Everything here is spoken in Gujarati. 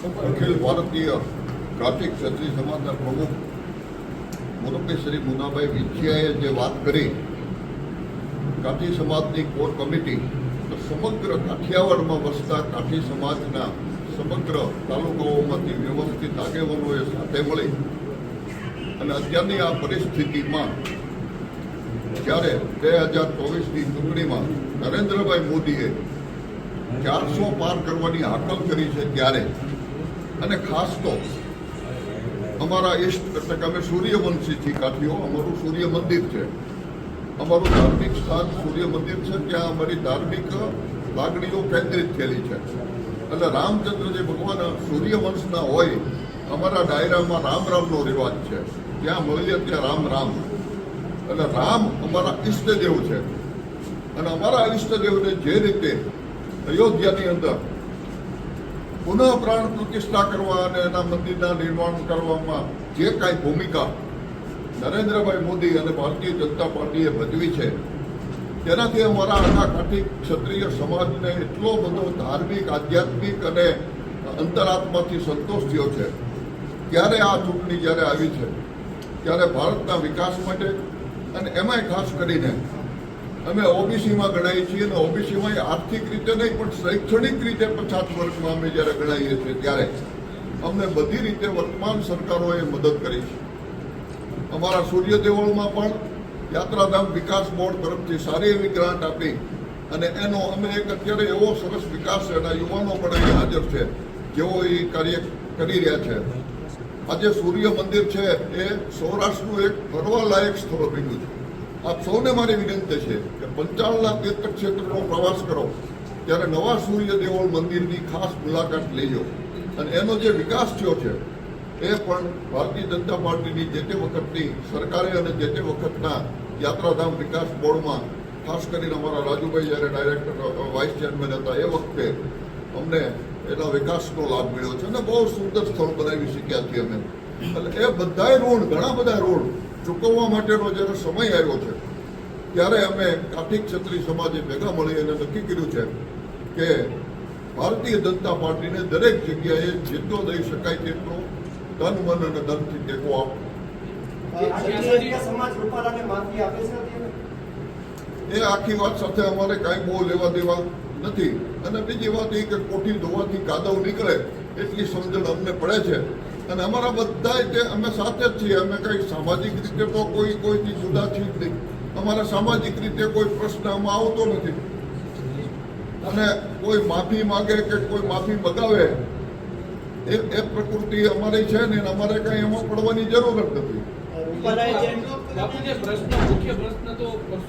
અખિલ ભારતીય કાર્તિક ક્ષત્રિય સમાજના પ્રમુખ મોરબી શ્રી મુનાભાઈ વિંછિયાએ જે વાત કરી, કાઠી સમાજની કોર કમિટી સમગ્ર કાઠિયાવાડમાં વસતા કાઠી સમાજના સમગ્ર તાલુકાઓમાંથી વ્યવસ્થિત આગેવાનોએ સાથે મળી અને અત્યારની આ પરિસ્થિતિમાં જ્યારે બે હજાર ચોવીસની ચૂંટણીમાં નરેન્દ્રભાઈ મોદીએ ચારસો પાર કરવાની હાકલ કરી છે ત્યારે અને ખાસ તો અમારા ઈષ્ટ, એટલે કે અમે સૂર્યવંશીથી કાઠીઓ, અમારું સૂર્ય મંદિર છે. અમારું ધાર્મિક સ્થાન સૂર્ય મંદિર છે, ત્યાં અમારી ધાર્મિક લાગણીઓ કેન્દ્રિત થયેલી છે. એટલે રામચંદ્ર જે ભગવાન સૂર્યવંશના હોય, અમારા ડાયરામાં રામ રામનો રિવાજ છે. જ્યાં મળીએ ત્યાં રામ રામ. એટલે રામ અમારા ઈષ્ટદેવ છે. અને અમારા ઈષ્ટદેવને જે રીતે અયોધ્યાની અંદર પુનઃ પ્રાણ પ્રતિષ્ઠા કરવા અને એના મંદિરના નિર્માણ કરવામાં જે કાંઈ ભૂમિકા નરેન્દ્રભાઈ મોદી અને ભારતીય જનતા પાર્ટીએ ભજવી છે, તેનાથી અમારા આખા કાઠી ક્ષત્રિય સમાજને એટલો બધો ધાર્મિક, આધ્યાત્મિક અને અંતરાત્માથી સંતોષ થયો છે. ત્યારે આ ચૂંટણી જ્યારે આવી છે, ત્યારે ભારતના વિકાસ માટે અને એમાંય ખાસ કરીને અમે ઓબીસીમાં ગણાઈએ છીએ અને ઓબીસીમાં આર્થિક રીતે નહીં, પણ શૈક્ષણિક રીતે પછાત વર્ગમાં અમે જ્યારે ગણાઈએ છીએ ત્યારે અમને બધી રીતે વર્તમાન સરકારોએ મદદ કરી છે. અમારા સૂર્ય દેવળમાં પણ યાત્રાધામ વિકાસ બોર્ડ તરફથી સારી એવી ગ્રાન્ટ આપી અને એનો અમે એક અત્યારે એવો સરસ વિકાસ છે એના યુવાનો પણ અહીં હાજર છે, જેઓ એ કાર્ય કરી રહ્યા છે. આજે સૂર્ય મંદિર છે, એ સૌરાષ્ટ્રનું એક ફરવાલાયક સ્થળ બન્યું છે. આપ સૌને મારી વિનંતી છે કે પંચાવનના તીર્થક્ષેત્રનો પ્રવાસ કરો. ત્યારે નવા સૂર્ય દેવળ મંદિરની ખાસ મુલાકાત લેજો. અને એનો જે વિકાસ થયો છે, એ પણ ભારતીય જનતા પાર્ટીની જે તે વખતની સરકારે અને જે તે વખતના યાત્રાધામ વિકાસ બોર્ડમાં, ખાસ કરીને અમારા રાજુભાઈ જ્યારે ડાયરેક્ટર વાઇસ ચેરમેન હતા, એ વખતે અમને એના વિકાસનો લાભ મળ્યો છે અને બહુ સુંદર સ્થળ બનાવી શક્યા છીએ અમે. એટલે એ બધાય રોડ, ઘણા બધા ઋણ ચૂકવવા માટેનો જ્યારે સમય આવ્યો છે ત્યારે અમે કાઠી ક્ષત્રિય સમાજે ભેગા મળી અને નક્કી કર્યું છે કે ભારતીય જનતા પાર્ટીને દરેક જગ્યાએ જેટલો દઈ શકાય તેટલો ધન મન અને ધનથી ટેકો આપો. ક્ષત્રિય સમાજ રૂપાલાને માફી આપે છે અત્યારે? એ આખી વાત સાથે અમારે કાંઈ બહુ લેવા દેવા નથી. અને બીજી વાત એ કે કોઠી ધોવાથી કાદવ નીકળે એટલી સમજણ અમને પડે છે. અને અમારા બધા જે અમે સાથે જ છીએ. અમે કંઈ સામાજિક રીતે તો કોઈ કોઈથી જુદા છીએ જ નહીં. અમારા સામાજિક રીતે કોઈ પ્રશ્ન આમાં આવતો નથી. અને કોઈ માફી માગે કે કોઈ માફી મગાવે, એ એ પ્રકૃતિ અમારી છે ને અમારે કંઈ એમાં પડવાની જરૂર જ નથી.